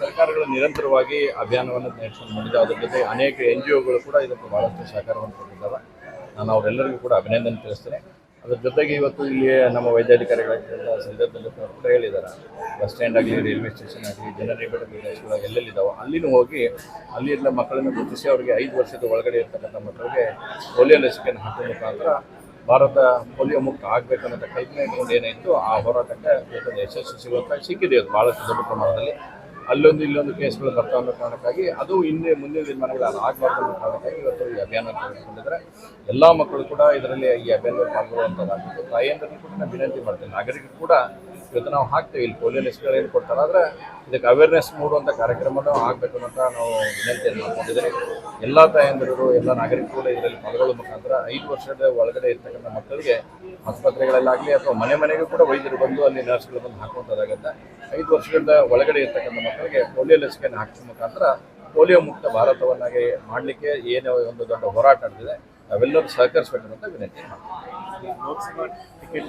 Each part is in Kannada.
ಸರ್ಕಾರಗಳು ನಿರಂತರವಾಗಿ ಅಭಿಯಾನವನ್ನು ನಡೆಸಿಕೊಂಡು ಬಂದಿದೆ. ಅದರ ಜೊತೆ ಅನೇಕ ಎನ್ ಜಿ ಒಗಳು ಕೂಡ ಇದಕ್ಕೆ ಬಹಳಷ್ಟು ಸಹಕಾರವನ್ನು ಕೊಟ್ಟಿದ್ದಾವೆ. ನಾನು ಅವರೆಲ್ಲರಿಗೂ ಕೂಡ ಅಭಿನಂದನೆ ತಿಳಿಸ್ತೇನೆ. ಅದ್ರ ಜೊತೆಗೆ ಇವತ್ತು ಇಲ್ಲಿ ನಮ್ಮ ವೈದ್ಯಾಧಿಕಾರಿಗಳಾಗಿದ್ದ ಸಂದರ್ಭದಲ್ಲಿ ಕೂಡ ಹೇಳಿದ್ದಾರೆ. ಬಸ್ ಸ್ಟ್ಯಾಂಡ್ ಆಗಲಿ, ರೈಲ್ವೆ ಸ್ಟೇಷನ್ ಆಗಲಿ ಜನರಲ್ ಸ್ಕೂಲಾಗಿ ಎಲ್ಲೆಲ್ಲಿದ್ದಾವೆ ಅಲ್ಲಿನೂ ಹೋಗಿ ಅಲ್ಲಿ ಎಲ್ಲ ಮಕ್ಕಳನ್ನು ಗುರುತಿಸಿ ಅವರಿಗೆ ಐದು ವರ್ಷದ ಒಳಗಡೆ ಇರ್ತಕ್ಕಂಥ ಮಕ್ಕಳಿಗೆ ಪೋಲಿಯೋ ಲಸಿಕೆಯನ್ನು ಹಾಕುವ ಮುಖಾಂತರ ಭಾರತ ಪೋಲಿಯೋ ಮುಕ್ತ ಆಗಬೇಕನ್ನೋದಕ್ಕೆ ಕಲ್ಪನೆ ಏನಾಯಿತು, ಆ ಹೋರಾಟಕ್ಕೆ ಯಶಸ್ಸು ಸಿಗುವಂತ ಸಿಕ್ಕಿದೆ. ಅದು ಭಾಳಷ್ಟು ದೊಡ್ಡ ಪ್ರಮಾಣದಲ್ಲಿ ಅಲ್ಲೊಂದು ಇಲ್ಲೊಂದು ಕೇಸ್ಗಳು ಬರ್ತಾ ಅನ್ನೋ ಕಾರಣಕ್ಕಾಗಿ, ಅದು ಹಿಂದೆ ಮುಂದಿನ ದಿನಮಾನಗಳು ಅದು ಆಗಬಾರ್ದು ಅನ್ನೋ ಕಾರಣಕ್ಕಾಗಿ ಇವತ್ತು ಈ ಅಭಿಯಾನ ತೆಗೆದುಕೊಂಡಿದ್ದಾರೆ ಎಲ್ಲ ಮಕ್ಕಳು ಕೂಡ ಇದರಲ್ಲಿ ಈ ಅಭಿಯಾನದಲ್ಲಿ ಪಾಲ್ಗೊಳ್ಳುವಂಥದ್ದಾಗಿತ್ತು ತಾಯಿಯಂದ್ರಲ್ಲಿ ಕೂಡ ನಾನು ವಿನಂತಿ ಮಾಡ್ತೇನೆ. ನಾಗರಿಕರು ಕೂಡ ಇವತ್ತು ನಾವು ಹಾಕ್ತೇವೆ. ಇಲ್ಲಿ ಪೋಲಿಯೋ ಲಸಿಕೆಗಳು ಏನು ಕೊಡ್ತಾರೆ ಆದರೆ ಇದಕ್ಕೆ ಅವೇರ್ನೆಸ್ ಮೂಡುವಂಥ ಕಾರ್ಯಕ್ರಮವನ್ನು ಆಗಬೇಕು ಅಂತ ನಾವು ವಿನಂತಿಯನ್ನು ಮಾಡ್ಕೊಂಡಿದ್ದೀವಿ ಎಲ್ಲ ತಾಯಂದಿರು ಎಲ್ಲ ನಾಗರಿಕರು ಇದರಲ್ಲಿ ಪಾಲ್ಗೊಳ್ಳುವ ಮುಖಾಂತರ ಐದು ವರ್ಷದ ಒಳಗಡೆ ಇರ್ತಕ್ಕಂಥ ಮಕ್ಕಳಿಗೆ ಆಸ್ಪತ್ರೆಗಳಲ್ಲಾಗಲಿ ಅಥವಾ ಮನೆ ಮನೆಗೂ ಕೂಡ ವೈದ್ಯರು ಬಂದು ಅಲ್ಲಿ ನರ್ಸ್ಗಳು ಬಂದು ಹಾಕುವಂಥದ್ದಾಗುತ್ತೆ. ಐದು ವರ್ಷದಿಂದ ಒಳಗಡೆ ಇರ್ತಕ್ಕಂಥ ಮಕ್ಕಳಿಗೆ ಪೋಲಿಯೋ ಲಸಿಕೆಯನ್ನು ಹಾಕಿಸುವ ಮುಖಾಂತರ ಪೋಲಿಯೋ ಮುಕ್ತ ಭಾರತವನ್ನಾಗಿ ಮಾಡಲಿಕ್ಕೆ ಏನೇ ಒಂದು ದೊಡ್ಡ ಹೋರಾಟ ನಡೆದಿದೆ ಸಹಕರಿಸಬೇಕು ಸಹಕರಿಸಬೇಕಂತ ವಿನಂತಿ ಮಾಡ್ತೀನಿ ಲೋಕಸಭಾ ಟಿಕೆಟ್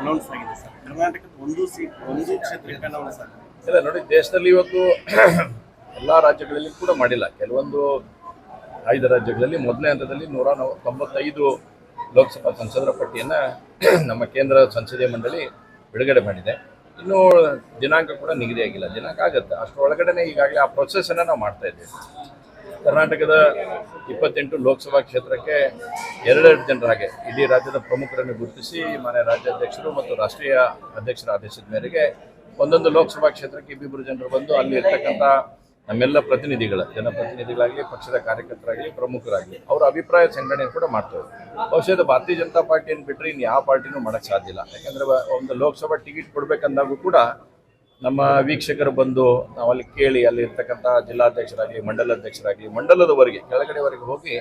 ಅನೌನ್ಸ್ ಆಗಿದೆ ಸರ್. ಕರ್ನಾಟಕದ ಒಂದು ಸೀಟ್ ಒಂದು ಕ್ಷೇತ್ರಕ್ಕೆ ಅನೌನ್ಸ್ ಆಗಿದೆ. ಇಲ್ಲ, ನೋಡಿ, ದೇಶದಲ್ಲಿ ಇವತ್ತು ಎಲ್ಲ ರಾಜ್ಯಗಳಲ್ಲಿ ಕೂಡ ಮಾಡಿಲ್ಲ. ಕೆಲವೊಂದು ಐದು ರಾಜ್ಯಗಳಲ್ಲಿ ಮೊದಲನೇ ಹಂತದಲ್ಲಿ ನೂರ ತೊಂಬತ್ತೈದು ಲೋಕಸಭಾ ಸಂಸದರ ಪಟ್ಟಿಯನ್ನು ನಮ್ಮ ಕೇಂದ್ರ ಸಂಸದೀಯ ಮಂಡಳಿ ಬಿಡುಗಡೆ ಮಾಡಿದೆ. ಇನ್ನು ದಿನಾಂಕ ಕೂಡ ನಿಗದಿಯಾಗಿಲ್ಲ ದಿನಾಂಕ ಆಗುತ್ತೆ. ಅಷ್ಟರೊಳಗಡೆನೆ ಈಗಾಗಲೇ ಆ ಪ್ರೊಸೆಸನ್ನು ನಾವು ಮಾಡ್ತಾ ಇದ್ದೇವೆ. ಕರ್ನಾಟಕದ ಇಪ್ಪತ್ತೆಂಟು ಲೋಕಸಭಾ ಕ್ಷೇತ್ರಕ್ಕೆ ಎರಡೆರಡು ಜನರ ಹಾಗೆ ಇಡೀ ರಾಜ್ಯದ ಪ್ರಮುಖರನ್ನು ಗುರುತಿಸಿ, ಮಾನ್ಯ ರಾಜ್ಯಾಧ್ಯಕ್ಷರು ಮತ್ತು ರಾಷ್ಟ್ರೀಯ ಅಧ್ಯಕ್ಷರ ಆದೇಶದ ಮೇರೆಗೆ ಒಂದೊಂದು ಲೋಕಸಭಾ ಕ್ಷೇತ್ರಕ್ಕೆ ಇಬ್ಬಿಬ್ಬರು ಜನರು ಬಂದು ಅಲ್ಲಿ ಇರ್ತಕ್ಕಂಥ ನಮ್ಮೆಲ್ಲ ಪ್ರತಿನಿಧಿಗಳ, ಜನಪ್ರತಿನಿಧಿಗಳಾಗಲಿ, ಪಕ್ಷದ ಕಾರ್ಯಕರ್ತರಾಗಲಿ, ಪ್ರಮುಖರಾಗಲಿ, ಅವರ ಅಭಿಪ್ರಾಯ ಸಂಗ್ರಹಣೆ ಕೂಡ ಮಾಡ್ತಾರೆ ಬಹುಶಃ ಭಾರತೀಯ ಜನತಾ ಪಾರ್ಟಿಯನ್ನು ಬಿಟ್ಟರೆ ಇನ್ನು ಯಾವ ಪಾರ್ಟಿನೂ ಮಾಡೋಕ್ಕೆ ಸಾಧ್ಯ ಇಲ್ಲ. ಯಾಕಂದರೆ ಒಂದು ಲೋಕಸಭಾ ಟಿಕೆಟ್ ಕೊಡಬೇಕಂದಾಗೂ ಕೂಡ ನಮ್ಮ ವೀಕ್ಷಕರು ಬಂದು ನಾವು ಅಲ್ಲಿ ಕೇಳಿ ಅಲ್ಲಿ ಇರ್ತಕ್ಕಂಥ ಜಿಲ್ಲಾಧ್ಯಕ್ಷರಾಗಲಿ, ಮಂಡಲಾಧ್ಯಕ್ಷರಾಗಲಿ, ಮಂಡಲದವರೆಗೆ ಕೆಳಗಡೆವರೆಗೆ ಹೋಗಿ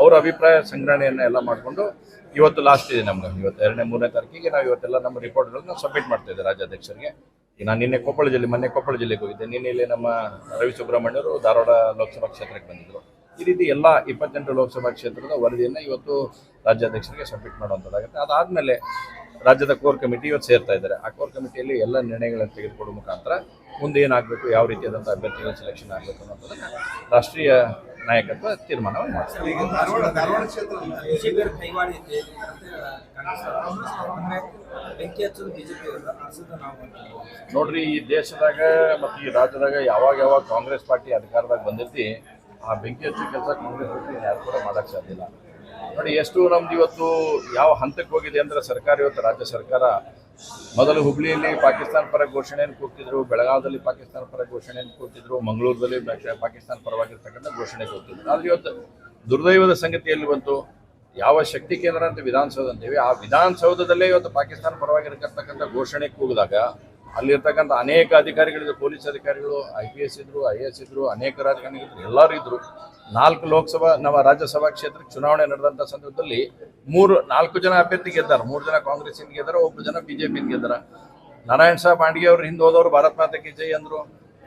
ಅವರ ಅಭಿಪ್ರಾಯ ಸಂಗ್ರಹಣೆಯನ್ನು ಎಲ್ಲ ಮಾಡಿಕೊಂಡು ಇವತ್ತು ಲಾಸ್ಟ್ ಇದೆ ನಮ್ಗೆ. ಇವತ್ತು ಎರಡನೇ, ಮೂರನೇ ತಾರೀಕಿಗೆ ನಾವು ಇವತ್ತೆಲ್ಲ ನಮ್ಮ ರಿಪೋರ್ಟ್ಗಳನ್ನು ಸಬ್ಮಿಟ್ ಮಾಡ್ತಾ ಇದ್ದೆ ರಾಜ್ಯಾಧ್ಯಕ್ಷರಿಗೆ. ನಾನು ನಿನ್ನೆ ಕೊಪ್ಪಳ ಜಿಲ್ಲೆ, ಮೊನ್ನೆ ಕೊಪ್ಪಳ ಜಿಲ್ಲೆಗೆ ಹೋಗಿದ್ದೆ. ನಿನ್ನೆ ಇಲ್ಲಿ ನಮ್ಮ ರವಿ ಸುಬ್ರಹ್ಮಣ್ಯರು ಧಾರವಾಡ ಲೋಕಸಭಾ ಕ್ಷೇತ್ರಕ್ಕೆ ಬಂದಿದ್ದರು ಈ ರೀತಿ ಎಲ್ಲ ಇಪ್ಪತ್ತೆಂಟು ಲೋಕಸಭಾ ಕ್ಷೇತ್ರದ ವರದಿಯನ್ನು ಇವತ್ತು ರಾಜ್ಯಾಧ್ಯಕ್ಷರಿಗೆ ಸಬ್ಮಿಟ್ ಮಾಡುವಂಥದ್ದಾಗುತ್ತೆ ಅದಾದಮೇಲೆ ರಾಜ್ಯದ ಕೋರ್ ಕಮಿಟಿ ಇವತ್ತು ಸೇರ್ತಾ ಇದ್ದಾರೆ. ಆ ಕೋರ್ ಕಮಿಟಿಯಲ್ಲಿ ಎಲ್ಲ ನಿರ್ಣಯಗಳನ್ನು ತೆಗೆದುಕೊಳ್ಳುವ ಮುಖಾಂತರ ಮುಂದೆ ಏನಾಗಬೇಕು, ಯಾವ ರೀತಿಯಾದಂಥ ಅಭ್ಯರ್ಥಿಗಳ ಸೆಲೆಕ್ಷನ್ ಆಗಬೇಕು ಅನ್ನೋದನ್ನು ರಾಷ್ಟ್ರೀಯ ನಾಯಕತ್ವ ತೀರ್ಮಾನವನ್ನು ಮಾಡ್ತಾರೆ. ನೋಡ್ರಿ ಈ ದೇಶದಾಗ ಮತ್ತು ಈ ರಾಜ್ಯದಾಗ ಯಾವಾಗ ಯಾವಾಗ ಕಾಂಗ್ರೆಸ್ ಪಾರ್ಟಿ ಅಧಿಕಾರದಾಗ ಬಂದಿರ್ತಿ ಆ ಬೆಂಕಿ ಹಚ್ಚೋ ಕೆಲಸ ಕಾಂಗ್ರೆಸ್ ಪಾರ್ಟಿ ಯಾರು ಕೂಡ ಮಾಡಕ್ ಸಾಧ್ಯ ಇಲ್ಲ. ನೋಡಿ ಎಷ್ಟು ನಮ್ದು ಇವತ್ತು ಯಾವ ಹಂತಕ್ಕೆ ಹೋಗಿದೆ ಅಂದ್ರೆ ಸರ್ಕಾರ ಇವತ್ತು ರಾಜ್ಯ ಸರ್ಕಾರ ಮೊದಲು ಹುಬ್ಳಿಯಲ್ಲಿ ಪಾಕಿಸ್ತಾನ ಪರ ಘೋಷಣೆಯನ್ನು ಕೂಗ್ತಿದ್ರು ಬೆಳಗಾವದಲ್ಲಿ ಪಾಕಿಸ್ತಾನ ಪರ ಘೋಷಣೆಯನ್ನು ಕೂಗ್ತಿದ್ರು ಮಂಗಳೂರಲ್ಲಿ ಪಾಕಿ- ಪಾಕಿಸ್ತಾನ ಪರವಾಗಿರ್ತಕ್ಕಂಥ ಘೋಷಣೆ ಕೂಗ್ತಿದ್ರು. ಆದರೆ ಇವತ್ತು ದುರ್ದೈವದ ಸಂಗತಿಯಲ್ಲಿ ಬಂತು? ಯಾವ ಶಕ್ತಿ ಕೇಂದ್ರ ಅಂತ ವಿಧಾನಸೌಧ ಅಂತೀವಿ ಆ ವಿಧಾನಸೌಧದಲ್ಲೇ ಇವತ್ತು ಪಾಕಿಸ್ತಾನ ಪರವಾಗಿರ್ತಕ್ಕಂಥ ಘೋಷಣೆ ಕೂಗಿದಾಗ ಅಲ್ಲಿರ್ತಕ್ಕಂಥ ಅನೇಕ ಅಧಿಕಾರಿಗಳಿದ್ರು ಪೊಲೀಸ್ ಅಧಿಕಾರಿಗಳು ಐ ಪಿ ಎಸ್ ಇದ್ರು ಐ ಎಸ್ ಇದ್ರು ಅನೇಕ ರಾಜಕಾರಣಿಗಳು ಎಲ್ಲರೂ ಇದ್ರು ನಾಲ್ಕು ಲೋಕಸಭಾ, ನಮ್ಮ ರಾಜ್ಯಸಭಾ ಕ್ಷೇತ್ರಕ್ಕೆ ಚುನಾವಣೆ ನಡೆದಂಥ ಸಂದರ್ಭದಲ್ಲಿ ಮೂರು, ನಾಲ್ಕು ಜನ ಅಭ್ಯರ್ಥಿ ಗೆದ್ದಾರೆ. ಮೂರು ಜನ ಕಾಂಗ್ರೆಸ್ಸಿಂದ ಗೆದ್ದಾರೆ ಒಬ್ಬರು ಜನ ಬಿಜೆಪಿಯಿಂದ ಗೆದ್ದಾರ. ನಾರಾಯಣ ಸಾಹೇಬ್ ಪಾಂಡಿಗೆ ಅವರು ಹಿಂದೆ ಹೋದವರು, ಭಾರತ್ ಮಾತಾ ಜೈ ಅಂದ್ರು.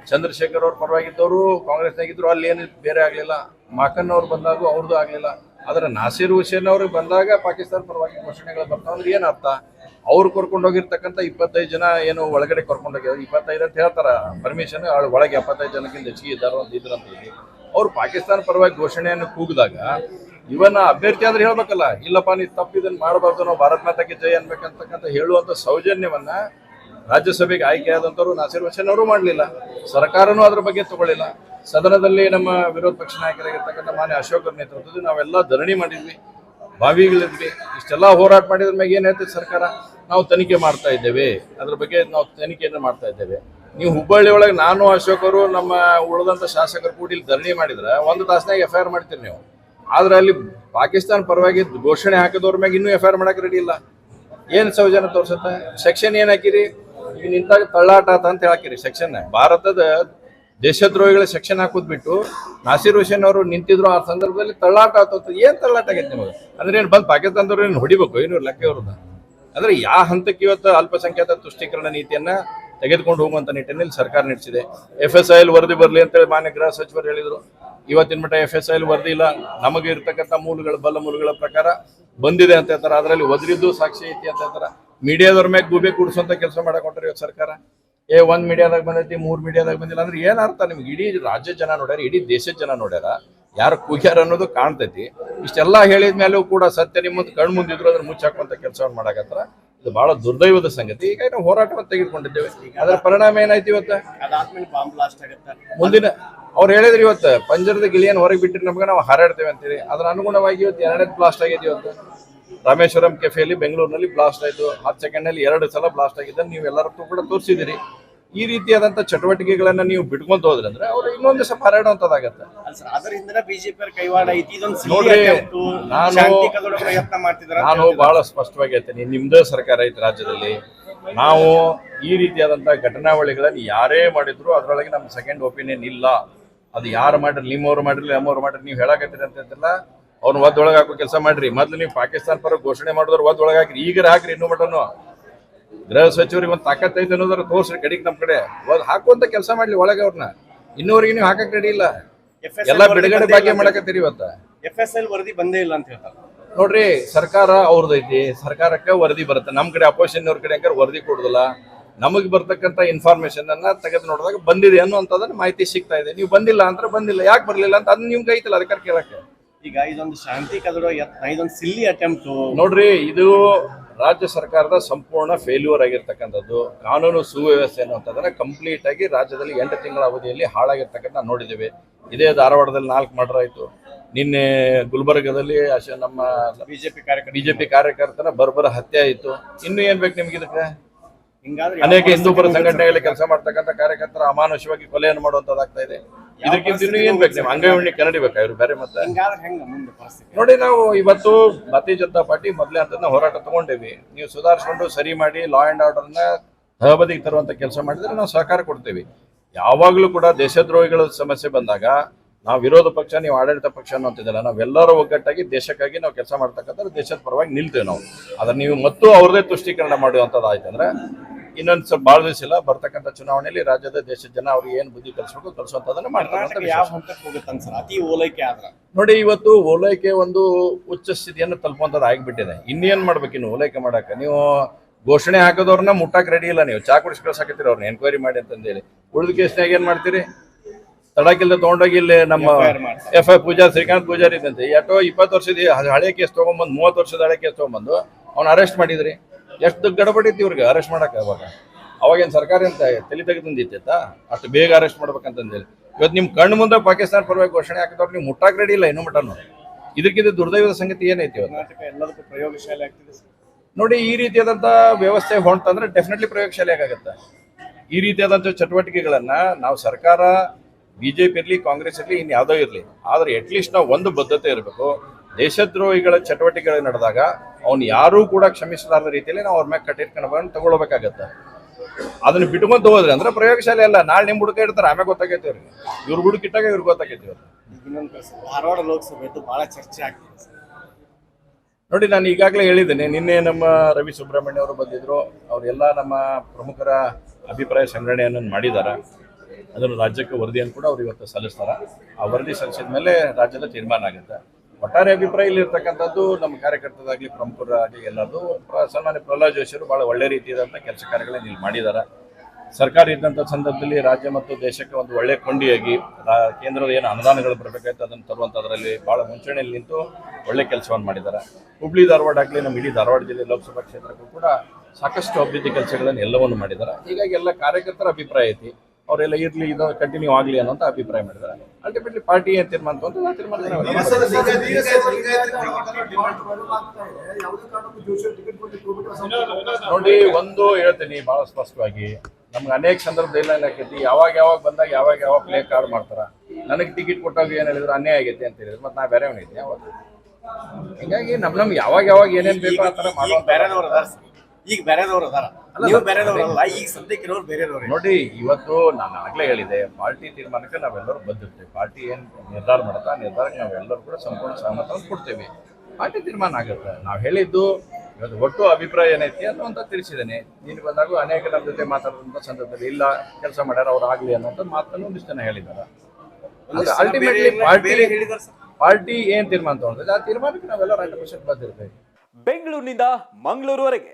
ಚಂದ್ರಶೇಖರ್ ಅವ್ರ ಪರವಾಗಿದ್ದವರು ಕಾಂಗ್ರೆಸ್ನಾಗಿದ್ರು ಅಲ್ಲಿ ಏನು ಬೇರೆ ಆಗಲಿಲ್ಲ. ಮಾಕನ್ ಅವ್ರು ಬಂದಾಗ ಅವ್ರದ್ದು ಆಗಲಿಲ್ಲ. ಆದರೆ ನಾಸೀರ್ ಹುಸೇನ್ ಅವ್ರಿಗೆ ಬಂದಾಗ ಪಾಕಿಸ್ತಾನ ಪರವಾಗಿ ಘೋಷಣೆಗಳು ಬರ್ತಾವಂದ್ರೆ ಏನು ಅರ್ಥ? ಅವ್ರು ಕರ್ಕೊಂಡು ಹೋಗಿರ್ತಕ್ಕಂಥ ಇಪ್ಪತ್ತೈದು ಜನ ಏನು ಒಳಗಡೆ ಕರ್ಕೊಂಡು ಹೋಗಿದ್ದಾರೆ ಇಪ್ಪತ್ತೈದು ಅಂತ ಹೇಳ್ತಾರ. ಪರ್ಮಿಷನ್ ಒಳಗೆ ಎಪ್ಪತ್ತೈದು ಜನಕ್ಕಿಂತ ಹೆಚ್ಚಿಗೆ ಇದ್ದಾರೋ ಅಂತ ಇದ್ರು ಅಂತ ಹೇಳಿ. ಅವ್ರು ಪಾಕಿಸ್ತಾನ ಪರವಾಗಿ ಘೋಷಣೆಯನ್ನು ಕೂಗಿದಾಗ, ಇವನ್ನ ಅಭ್ಯರ್ಥಿ ಆದ್ರೆ ಹೇಳ್ಬೇಕಲ್ಲ, ಇಲ್ಲಪ್ಪ ನೀವು ತಪ್ಪು ಇದನ್ನ ಮಾಡಬಾರ್ದು, ನಾವು ಭಾರತ್ ಮಾತಾಕ್ಕೆ ಜಯ ಅನ್ಬೇಕಂತಕ್ಕಂಥ ಹೇಳುವಂಥ ಸೌಜನ್ಯವನ್ನ ರಾಜ್ಯಸಭೆಗೆ ಆಯ್ಕೆಯಾದಂಥವ್ರು ನಾಸಿರ್ ಹುಸೇನ್ ಅವರು ಮಾಡಲಿಲ್ಲ. ಸರ್ಕಾರನೂ ಅದ್ರ ಬಗ್ಗೆ ತಗೊಳ್ಳಿಲ್ಲ. ಸದನದಲ್ಲಿ ನಮ್ಮ ವಿರೋಧ ಪಕ್ಷ ನಾಯಕರಾಗಿರ್ತಕ್ಕಂಥ ಮಾನ್ಯ ಅಶೋಕ್ ಅವ್ರ ನೇತೃತ್ವದಲ್ಲಿ ನಾವೆಲ್ಲ ಧರಣಿ ಮಾಡಿದ್ವಿ, ಬಾವಿಗಳಿದ್ವಿ, ಇಷ್ಟೆಲ್ಲ ಹೋರಾಟ ಮಾಡಿದ್ರ ಮ್ಯಾಗ ಏನ್ ಸರ್ಕಾರ? ನಾವು ತನಿಖೆ ಮಾಡ್ತಾ ಇದ್ದೇವೆ. ಅದ್ರ ಬಗ್ಗೆ ನಾವು ತನಿಖೆಯನ್ನು ಮಾಡ್ತಾ ಇದ್ದೇವೆ. ನೀವು ಹುಬ್ಬಳ್ಳಿ ಒಳಗೆ ನಾನು ಅಶೋಕರು ನಮ್ಮ ಉಳಿದಂಥ ಶಾಸಕರು ಕೂಡ ಇಲ್ಲಿ ಧರಣಿ ಮಾಡಿದ್ರೆ, ಒಂದು ತಾಸನಾಗ ಎಫ್ ಐ ಆರ್ ಮಾಡ್ತೀರಿ ನೀವು. ಆದ್ರೆ ಅಲ್ಲಿ ಪಾಕಿಸ್ತಾನ ಪರವಾಗಿ ಘೋಷಣೆ ಹಾಕಿದವ್ರ ಮ್ಯಾಗ ಇನ್ನೂ ಎಫ್ ಐ ಆರ್ ರೆಡಿ ಇಲ್ಲ. ಏನು ಸೌಜನ್ಯ ತೋರ್ಸುತ್ತೆ? ಸೆಕ್ಷನ್ ಏನು ಹಾಕಿರಿ? ಈಗ ನಿಂತಾಗ ತಳ್ಳಾಟ ಆತ ಅಂತ ಹೇಳಾಕಿರಿ ಸೆಕ್ಷನ್ ಭಾರತದ ದೇಶದ್ರೋಹಿಗಳ ಸೆಕ್ಷನ್ ಹಾಕೋದ್ ಬಿಟ್ಟು ನಾಸಿರ್ ಹುಸೇನ್ ಅವರು ನಿಂತಿದ್ರು ಆ ಸಂದರ್ಭದಲ್ಲಿ ತಳ್ಳಾಟ ಆತ ಏನು ತಳ್ಳಾಟ ಆಗೈತೆ ನಿಮಗೆ? ಅಂದ್ರೆ ಏನು ಬಂದು ಪಾಕಿಸ್ತಾನದವ್ರು ಏನು ಹೊಡಿಬೇಕು? ಏನು ಲೆಕ್ಕ ಇವ್ರದ್ದು ಅಂದ್ರೆ ಯಾವ ಹಂತಕ್ಕೆ ಇವತ್ತು ಅಲ್ಪಸಂಖ್ಯಾತ ತುಷ್ಟೀಕರಣ ನೀತಿಯನ್ನ ತೆಗೆದುಕೊಂಡು ಹೋಗುವಂತ ನಿಟ್ಟಿನಲ್ಲಿ ಸರ್ಕಾರ ನಡೆಸಿದೆ. ಎಫ್ ಎಸ್ ಐ ವರದಿ ಬರಲಿ ಅಂತೇಳಿ ಮಾನ್ಯ ಗೃಹ ಸಚಿವರು ಹೇಳಿದ್ರು. ಇವತ್ತಿನ ಮಟ್ಟ ಎಫ್ ಎಸ್ ಐ ವರದಿ ಇಲ್ಲ. ನಮಗೆ ಇರ್ತಕ್ಕಂಥ ಮೂಲಗಳ ಬಲ ಮೂಲಗಳ ಪ್ರಕಾರ ಬಂದಿದೆ ಅಂತ ಹೇಳ್ತಾರೆ. ಅದರಲ್ಲಿ ಒದರಿದ್ದು ಸಾಕ್ಷಿ ಐತಿ ಅಂತ ಹೇಳ್ತಾರೆ. ಮೀಡಿಯಾದವ್ರ ಮೇಲೆ ಗೂಬೆ ಕೂಡಿಸುವಂತ ಕೆಲಸ ಮಾಡಕ್ ಹೊಂಟ್ರಿ ಇವತ್ತು ಸರ್ಕಾರ. ಏ, ಒಂದ್ ಮೀಡಿಯಾದಾಗ ಬಂದೈತಿ, ಮೂರ್ ಮೀಡಿಯಾದಾಗ ಬಂದಿಲ್ಲ ಅಂದ್ರೆ ಏನ್ ಅರ್ಥ? ನಿಮ್ಗೆ ಇಡೀ ರಾಜ್ಯ ಜನ ನೋಡ್ಯಾರ, ಇಡೀ ದೇಶದ ಜನ ನೋಡ್ಯಾರ. ಯಾರು ಕೂಗ್ಯಾರ ಅನ್ನೋದು ಕಾಣ್ತೈತಿ. ಇಷ್ಟೆಲ್ಲ ಹೇಳಿದ ಮೇಲೂ ಕೂಡ ಸತ್ಯ ನಿಮ್ಮ ಮುಂದೆ ಕಣ್ ಮುಂದಿದ್ರು ಅದನ್ನ ಮುಚ್ಚಾಕುವಂತ ಕೆಲಸವನ್ನು ಮಾಡಕತ್ತಾರ ಇದು ಬಹಳ ದುರ್ದೈವದ ಸಂಗತಿ. ಈಗ ನಾವು ಹೋರಾಟವನ್ನು ತೆಗೆದುಕೊಂಡಿದ್ದೇವೆ. ಅದರ ಪರಿಣಾಮ ಏನಾಯ್ತು ಇವತ್ತು? ಮುಂದಿನ ಅವ್ರು ಹೇಳಿದ್ರಿ ಇವತ್ತು ಪಂಜರದ ಗಿಳಿಯನ್ನು ಹೊರಗೆ ಬಿಟ್ಟರೆ ನಮ್ಗೆ ನಾವು ಹಾರಾಡ್ತೇವೆ ಅಂತೀರಿ. ಅದ್ರ ಅನುಗುಣವಾಗಿ ಇವತ್ತು ಎರಡನೇ ಬ್ಲಾಸ್ಟ್ ಆಗಿದೆ ಇವತ್ತು. ರಾಮೇಶ್ವರಂ ಕೆಫೆಯಲ್ಲಿ ಬೆಂಗಳೂರಿನಲ್ಲಿ ಬ್ಲಾಸ್ಟ್ ಆಯಿತು. ಹತ್ತು ಸೆಕೆಂಡ್ನಲ್ಲಿ ಎರಡು ಸಲ ಬ್ಲಾಸ್ಟ್ ಆಗಿದ್ದನ್ನು ನೀವು ಎಲ್ಲರಿಗೂ ಕೂಡ ತೋರಿಸಿದಿರಿ ಈ ರೀತಿಯಾದಂತ ಚಟುವಟಿಕೆಗಳನ್ನ ನೀವು ಬಿಟ್ಕೊಂತ ಹೋದ್ರೆ ಅಂದ್ರೆ ಅವ್ರು ಇನ್ನೊಂದು ದಿವಸ ಹರಡುವಂತದಾಗತ್ತೆ. ಬಿಜೆಪಿ ಕೈವಾಡ ಐತಿ. ನೋಡ್ರಿ, ನಾನು- ಪ್ರಯತ್ನ ನಾನು ಬಹಳ ಸ್ಪಷ್ಟವಾಗಿ ಹೇಳ್ತೇನೆ ನಿಮ್ದೇ ಸರ್ಕಾರ ಐತೆ ರಾಜ್ಯದಲ್ಲಿ. ನಾವು ಈ ರೀತಿಯಾದಂತ ಘಟನಾವಳಿಗಳನ್ನು ಯಾರೇ ಮಾಡಿದ್ರು ಅದರೊಳಗೆ ನಮ್ಮ ಸೆಕೆಂಡ್ ಒಪಿನಿಯನ್ ಇಲ್ಲ. ಅದು ಯಾರು ಮಾಡ್ರಿ ನಿಮ್ಮವ್ರು ಮಾಡ್ರಿ ನಮ್ಮವ್ರು ಮಾಡ್ರಿ ನೀವು ಹೇಳಕತ್ತೀರಿ ಅಂತ ಅಂತಿಲ್ಲ ಅವ್ರನ್ನ ಒದ್ದೊಳಗೆ ಹಾಕೋ ಕೆಲಸ ಮಾಡ್ರಿ. ಮೊದ್ಲು ನೀವು ಪಾಕಿಸ್ತಾನ ಪರ ಘೋಷಣೆ ಮಾಡಿದ್ರು ಒದ್ದೊಳಗೆ ಹಾಕ್ರಿ ಈಗ ಹಾಕ್ರಿ ಇನ್ನೂ ಮಟನು ಗೃಹ ಸಚಿವರಿಗೆ ಒಂದು ತಾಕತ್ತೈತೆ ಅನ್ನೋದ್ರ ತೋರ್ಸ್ರಿ ಕಡೆಗೆ ನಮ್ಮ ಕಡೆ. ಒದ್ ಹಾಕುವಂತ ಕೆಲಸ ಮಾಡ್ಲಿ ಒಳಗೆ ಅವ್ರನ್ನ ಇನ್ನೂವರೆಗೆ ನೀವು ಹಾಕಕ್ ರೆಡಿ ಇಲ್ಲ. ಎಲ್ಲ ಬಿಡುಗಡೆ ಭಾಗ್ಯ ಮಾಡಕತ್ತೀರಿ ಇವತ್ತ. ಎಫ್ ಎಸ್ ಎಲ್ ವರದಿ ಬಂದೇ ಇಲ್ಲ ಅಂತ ಹೇಳ್ತಾರೆ. ನೋಡ್ರಿ ಸರ್ಕಾರ ಅವ್ರದೈತಿ ಸರ್ಕಾರಕ್ಕೆ ವರದಿ ಬರುತ್ತೆ. ನಮ್ಮ ಕಡೆ ಅಪೋಸಿಷನ್ ಅವ್ರ ಕಡೆ ಹಂಗಾರೆ ವರದಿ ಕೊಡುದಿಲ್ಲ. ನಮಗೆ ಬರ್ತಕ್ಕಂಥ ಇನ್ಫಾರ್ಮೇಶನ್ ಅನ್ನ ತೆಗೆದು ನೋಡಿದಾಗ ಬಂದಿದೆ ಅನ್ನುವಂಥದ್ದನ್ನ ಮಾಹಿತಿ ಸಿಗ್ತಾ ಇದೆ. ನೀವು ಬಂದಿಲ್ಲ ಅಂದ್ರೆ ಬಂದಿಲ್ಲ. ಯಾಕೆ ಬರಲಿಲ್ಲ ಅಂತ ಅದನ್ನ ನಿಮ್ಗೆ ಐತಲ್ಲ ಅದಕ್ಕೆ ಕೇಳಕ್ಕೆ? ಈಗ ಇದೊಂದು ಶಾಂತಿ ಕದಡೋ ಇದೊಂದು ಸಿಲ್ಲಿ ಅಟೆಂಪ್ಟ್ ನೋಡ್ರಿ ಇದು ರಾಜ್ಯ ಸರ್ಕಾರದ ಸಂಪೂರ್ಣ ಫೇಲ್ಯೂರ್ ಆಗಿರ್ತಕ್ಕಂಥದ್ದು ಕಾನೂನು ಸುವ್ಯವಸ್ಥೆ ಅನ್ನುವಂಥದ್ದನ್ನ ಕಂಪ್ಲೀಟ್ ಆಗಿ ರಾಜ್ಯದಲ್ಲಿ ಎಂಟು ತಿಂಗಳ ಅವಧಿಯಲ್ಲಿ ಹಾಳಾಗಿರ್ತಕ್ಕಂಥ ನಾವ್ ನೋಡಿದ್ದೇವೆ. ಇದೇ ಧಾರವಾಡದಲ್ಲಿ ನಾಲ್ಕು ಮರ್ಡರ್ ಆಯ್ತು. ನಿನ್ನೆ ಗುಲ್ಬರ್ಗದಲ್ಲಿ ಅಶ ನಮ್ಮ ಬಿಜೆಪಿ ಕಾರ್ಯಕರ್ತ ಬಿಜೆಪಿ ಕಾರ್ಯಕರ್ತನ ಬರ್ಬರ ಹತ್ಯೆ ಆಯಿತು. ಇನ್ನು ಏನ್ ಬೇಕು ನಿಮ್ಗೆ ಇದಕ್ಕೆ? ಅನೇಕ ಹಿಂದೂಪರ ಸಂಘಟನೆಗಳಲ್ಲಿ ಕೆಲಸ ಮಾಡ್ತಕ್ಕಂಥ ಕಾರ್ಯಕರ್ತರ ಅಮಾನುಷವಾಗಿ ಕೊಲೆಯನ್ನು ಮಾಡುವಂತದ್ದಾಗ್ತಾ ಇದೆ. ಇದಕ್ಕಿಂತ ಇನ್ನು ಏನ್ ಬೇಕು ನೀವು? ಅಂಗವಿಣ್ಣಿ ಕನ್ನಡಿ ಬೇಕಾ ಇವ್ರು? ಬೇರೆ ಮತ್ತೆ? ಹಿಂಗಾದ್ರೆ ಹೆಂಗ ಮುಂದೆ ಪರಿಸ್ಥಿತಿ? ನೋಡಿ ನಾವು ಇವತ್ತು ಭಾರತೀಯ ಜನತಾ ಪಾರ್ಟಿ ಮೊದಲೇ ಅಂತ ಹೋರಾಟ ತಗೊಂಡೇವಿ. ನೀವು ಸುಧಾರಿಸ್ಕೊಂಡು ಸರಿ ಮಾಡಿ ಲಾ ಅಂಡ್ ಆರ್ಡರ್ನ ಸಹಬದಿಗೆ ತರುವಂತ ಕೆಲಸ ಮಾಡಿದ್ರೆ ನಾವು ಸಹಕಾರ ಕೊಡ್ತೇವೆ. ಯಾವಾಗಲೂ ಕೂಡ ದೇಶದ್ರೋಹಿಗಳ ಸಮಸ್ಯೆ ಬಂದಾಗ ನಾವು ವಿರೋಧ ಪಕ್ಷ ನೀವು ಆಡಳಿತ ಪಕ್ಷ ಅನ್ನೋಂತಿದ್ದಲ್ಲ ನಾವೆಲ್ಲರೂ ಒಗ್ಗಟ್ಟಾಗಿ ದೇಶಕ್ಕಾಗಿ ನಾವು ಕೆಲಸ ಮಾಡ್ತಕ್ಕಂಥ ದೇಶದ ಪರವಾಗಿ ನಿಲ್ತೇವೆ ನಾವು. ಅದನ್ನ ನೀವು ಮತ್ತು ಅವ್ರದೇ ತುಷ್ಟೀಕರಣ ಮಾಡುವಂಥದ್ದು ಆಯ್ತಂದ್ರೆ ಇನ್ನೊಂದು ಸ್ವಲ್ಪ ಭಾಳ ದಿವಸ ಇಲ್ಲ ಬರ್ತಕ್ಕಂಥ ಚುನಾವಣೆಯಲ್ಲಿ ರಾಜ್ಯದ ದೇಶದ ಜನ ಅವ್ರಿಗೆ ಏನು ಬುದ್ಧಿ ಕಲಿಸಬೇಕು ಕಲಿಸುವಂಥದ್ದನ್ನು ಮಾಡ್ತಾರೆ ಯಾವ ಹಂತಕ್ಕೆ ಹೋಗುತ್ತೆ ಅನ್ಸರ್ ಅತಿ ಓಲೈಕೆ ಆದ್ರ? ನೋಡಿ ಇವತ್ತು ಓಲೈಕೆ ಒಂದು ಉಚ್ಚ ಸ್ಥಿತಿಯನ್ನು ತಲುಪುವಂಥದ್ದು ಆಗಿಬಿಟ್ಟಿದೆ. ಇನ್ನೇನ್ ಮಾಡ್ಬೇಕು ಇನ್ನು ಓಲೈಕೆ ಮಾಡೋಕೆ ನೀವು ಘೋಷಣೆ ಹಾಕೋದವ್ರನ್ನ ಮುಟ್ಟಕ್ಕೆ ರೆಡಿ ಇಲ್ಲ ನೀವು. ಚಾ ಕುಡಿಸ್ ಕಳ್ಸಾಕತ್ತೀರಿ ಅವ್ರನ್ನ ಎನ್ಕ್ವೈರಿ ಮಾಡಿ ಅಂತಂದೇಳಿ. ಉಳಿದ ಕೇಸ್ನಾಗ ಏನ್ ಮಾಡ್ತೀರಿ? ತಡಕಿಲ್ದ ತೊಗೊಂಡೋಗಿ ಇಲ್ಲಿ ನಮ್ಮ ಎಫ್ ಐ ಪೂಜಾ ಶ್ರೀಕಾಂತ್ ಪೂಜಾರಿ ಇದ್ದಂತೆ. ಎಷ್ಟೋ ಇಪ್ಪತ್ತು ವರ್ಷದ ಹಳೆ ಕೇಸ್ ತೊಗೊಂಬಂದು ಮೂವತ್ತು ವರ್ಷದ ಹಳೆ ಕೇಸ್ ತಗೊಂಬಂದು ಅವ್ನ ಅರೆಸ್ಟ್ ಮಾಡಿದ್ರಿ. ಎಷ್ಟು ಗಡಬಡಿತ್ತು ಇವ್ರಿಗೆ ಅರೆಸ್ಟ್ ಮಾಡಕ್ಕೆ ಅವಾಗ. ಅವಾಗೇನು ಸರ್ಕಾರ ಅಂತ ತಲೆ ತೆಗೆದಂದಿತ್ತ ಅಷ್ಟು ಬೇಗ ಅರೆಸ್ಟ್ ಮಾಡ್ಬೇಕಂತಂದೇಳಿ. ಇವತ್ತು ನಿಮ್ಮ ಕಣ್ಣು ಮುಂದೆ ಪಾಕಿಸ್ತಾನ ಪರವಾಗಿ ಘೋಷಣೆ ಹಾಕಿದವ್ರು ನೀವು ಮುಟ್ಟಾಕ್ ರೆಡಿ ಇಲ್ಲ ಇನ್ನೂ ಮಟ್ಟನು. ಇದಕ್ಕಿಂತ ದುರ್ದೈವದ ಸಂಗತಿ ಏನೈತಿ ಇವತ್ತು? ಎಲ್ಲದಕ್ಕೂ ಪ್ರಯೋಗಶಾಲೆ ಆಗ್ತಿದೆ ನೋಡಿ ಈ ರೀತಿಯಾದಂಥ ವ್ಯವಸ್ಥೆ ಹೊಂಟಂದ್ರೆ ಡೆಫಿನೆಟ್ಲಿ ಪ್ರಯೋಗಶಾಲೆ ಆಗುತ್ತೆ ಈ ರೀತಿಯಾದಂಥ ಚಟುವಟಿಕೆಗಳನ್ನ ನಾವು ಸರ್ಕಾರ ಬಿಜೆಪಿ ಇರಲಿ ಕಾಂಗ್ರೆಸ್ ಇರಲಿ ಇನ್ನು ಯಾವುದೋ ಇರಲಿ ಆದರೆ ಅಟ್ಲೀಸ್ಟ್ ನಾವು ಒಂದು ಬದ್ಧತೆ ಇರಬೇಕು. ದೇಶದ್ರೋಹಿಗಳ ಚಟುವಟಿಕೆಗಳು ನಡೆದಾಗ ಅವ್ನು ಯಾರೂ ಕೂಡ ಕ್ಷಮಿಸಲಾರದ ರೀತಿಯಲ್ಲಿ ನಾವು ಅವ್ರ ಮ್ಯಾಗ ಕಟ್ಟಿಟ್ಕೊಂಡು ಬಂದು ತಗೊಳ್ಬೇಕಾಗತ್ತೆ. ಅದನ್ನ ಬಿಟ್ಕೊಂತ ಹೋದ್ರೆ ಅಂದ್ರೆ ಪ್ರಯೋಗಶಾಲೆ ಅಲ್ಲ ನಾಳೆ ನಿಮ್ ಹುಡುಕ ಇರ್ತಾರೆ ಆಮೇಲೆ ಗೊತ್ತಾಗೈತಿ ಅವ್ರಿಗೆ ಇವ್ರು ಹುಡುಕಿಟ್ಟಾಗ ಇವ್ರಿಗೆ ಗೊತ್ತಾಗೈತಿ ಅವ್ರು ಇನ್ನೊಂದು ಧಾರವಾಡ ಲೋಕಸಭೆದು ಬಹಳ ಚರ್ಚೆ ಆಗ್ತಿದೆ ನೋಡಿ ನಾನು ಈಗಾಗಲೇ ಹೇಳಿದ್ದೇನೆ ನಿನ್ನೆ ನಮ್ಮ ರವಿ ಸುಬ್ರಹ್ಮಣ್ಯ ಅವರು ಬಂದಿದ್ರು ಅವರೆಲ್ಲ ನಮ್ಮ ಪ್ರಮುಖರ ಅಭಿಪ್ರಾಯ ಸಂಗ್ರಹಣೆಯನ್ನು ಮಾಡಿದ್ದಾರೆ ಅದನ್ನು ರಾಜ್ಯಕ್ಕೆ ವರದಿಯನ್ನು ಕೂಡ ಅವ್ರು ಇವತ್ತು ಸಲ್ಲಿಸ್ತಾರೆ. ಆ ವರದಿ ಸಲ್ಲಿಸಿದ ಮೇಲೆ ರಾಜ್ಯದ ತೀರ್ಮಾನ ಆಗುತ್ತೆ. ಒಟ್ಟಾರೆ ಅಭಿಪ್ರಾಯ ಇಲ್ಲಿರ್ತಕ್ಕಂಥದ್ದು ನಮ್ಮ ಕಾರ್ಯಕರ್ತರಾಗಲಿ ಪ್ರಮುಖರಾಗಲಿ ಎಲ್ಲರದು ಸನ್ಮಾನ್ಯ ಪ್ರಹ್ಲಾದ್ ಜೋಶಿಯವರು ಭಾಳ ಒಳ್ಳೆ ರೀತಿಯಾದಂಥ ಕೆಲಸ ಕಾರ್ಯಗಳನ್ನ ಇಲ್ಲಿ ಮಾಡಿದ್ದಾರೆ. ಸರ್ಕಾರ ಇದ್ದಂಥ ಸಂದರ್ಭದಲ್ಲಿ ರಾಜ್ಯ ಮತ್ತು ದೇಶಕ್ಕೆ ಒಂದು ಒಳ್ಳೆ ಕೊಂಡಿಯಾಗಿ ಕೇಂದ್ರದ ಏನು ಅನುದಾನಗಳು ಬರಬೇಕಾಯ್ತು, ಅದನ್ನು ತರುವಂಥದ್ರಲ್ಲಿ ಭಾಳ ಮುಂಚೂಣಿಯಲ್ಲಿ ನಿಂತು ಒಳ್ಳೆ ಕೆಲಸವನ್ನು ಮಾಡಿದ್ದಾರೆ. ಹುಬ್ಳಿ, ಧಾರವಾಡ ಆಗಲಿ, ನಮ್ಮ ಇಡೀ ಧಾರವಾಡ ಜಿಲ್ಲೆ ಲೋಕಸಭಾ ಕ್ಷೇತ್ರಕ್ಕೂ ಕೂಡ ಸಾಕಷ್ಟು ಅಭಿವೃದ್ಧಿ ಕೆಲಸಗಳನ್ನು ಎಲ್ಲವನ್ನು ಮಾಡಿದ್ದಾರೆ. ಹೀಗಾಗಿ ಎಲ್ಲ ಕಾರ್ಯಕರ್ತರ ಅಭಿಪ್ರಾಯ ಐತಿ. ಅವರೆಲ್ಲ ಇರಲಿ ಇದು ಕಂಟಿನ್ಯೂ ಆಗಲಿ ಅನ್ನೋಂಥ ಅಭಿಪ್ರಾಯ ಮಾಡಿದ್ದಾರೆ ಅಲ್ಟಿಮೇಟ್ಲಿ ಪಾರ್ಟಿ ಏನು ತೀರ್ಮಾನ ತಗೊಂಡು ನಾವು ತೀರ್ಮಾನ ನೋಡಿ ಒಂದು ಹೇಳ್ತೀನಿ ಬಹಳ ಸ್ಪಷ್ಟವಾಗಿ ನಮ್ಗೆ ಅನೇಕ ಸಂದರ್ಭದಲ್ಲಿ ಏನಾಕೈತಿ ಯಾವಾಗ ಯಾವಾಗ ಬಂದಾಗ ಯಾವಾಗ ಯಾವಾಗ ಪ್ಲೇ ಕಾರ್ಡ್ ಮಾಡ್ತಾರ ನನಗೆ ಟಿಕೆಟ್ ಕೊಟ್ಟಾಗ ಏನ್ ಹೇಳಿದ್ರು ಅನ್ಯಾಯ ಆಗೈತಿ ಅಂತ ಹೇಳಿದ್ರು ಮತ್ತೆ ನಾ ಬೇರೆ ಅವನಿದ್ದೆ ಅವಾಗ ಹಿಂಗಾಗಿ ನಮ್ ನಮ್ಗೆ ಯಾವಾಗ ಯಾವಾಗ ಏನೇನು ಬೇಕೋ ಆ ಥರ ಮಾಡೋ ಬೇರೆ ಈಗ ಬೇರೆದವ್ರು ಅದಾರ. ನೀವು ಬೇರೆದವ್ರಲ್ಲ ಈಗ ಸದ್ಯಕ್ಕೆ ಇರೋರು ಬೇರೆದವ್ರು. ನೋಡಿ ಇವತ್ತು ನಾನು ಆಗ್ಲೇ ಹೇಳಿದೆ ಪಾರ್ಟಿ ತೀರ್ಮಾನಕ್ಕೆ ನಾವೆಲ್ಲರೂ ಬದ್ಧಿರ್ತೇವೆ ಪಾರ್ಟಿ ಏನ್ ನಿರ್ಧಾರ ಮಾಡುತ್ತಾ ನಿರ್ಧಾರಕ್ಕೆ ನಾವೆಲ್ಲರೂ ಕೂಡ ಸಂಪೂರ್ಣ ಸಹಮತವನ್ನು ಕೊಡ್ತೇವೆ. ಪಾರ್ಟಿ ತೀರ್ಮಾನ ಆಗುತ್ತೆ. ನಾವು ಹೇಳಿದ್ದು ಇವತ್ತು ಒಟ್ಟು ಅಭಿಪ್ರಾಯ ಏನೈತಿ ಅಂತ ತಿಳಿಸಿದ್ದೇನೆ. ನೀನು ಬಂದಾಗ ಅನೇಕ ನಮ್ಮ ಜೊತೆ ಮಾತಾಡುವಂತ ಸಂದರ್ಭದಲ್ಲಿ ಇಲ್ಲ ಕೆಲಸ ಮಾಡ್ಯಾರ ಅವ್ರು ಆಗ್ಲಿ ಅನ್ನೋಂಥ ಮಾತನ್ನು ಒಂದಿಷ್ಟು ಜನ ಹೇಳಿದ್ದಾರೆ. ಅಲ್ಟಿಮೇಟ್ಲಿ ಪಾರ್ಟಿ ಪಾರ್ಟಿ ಏನ್ ತೀರ್ಮಾನ ತಗೊಂಡಿದೆ ಆ ತೀರ್ಮಾನಕ್ಕೆ ನಾವೆಲ್ಲ ಹಂಡ್ರೆಡ್ ಪರ್ಸೆಂಟ್ ಬಂದಿರ್ತೇವೆ. ಬೆಂಗಳೂರಿನಿಂದ ಮಂಗಳೂರುವರೆಗೆ.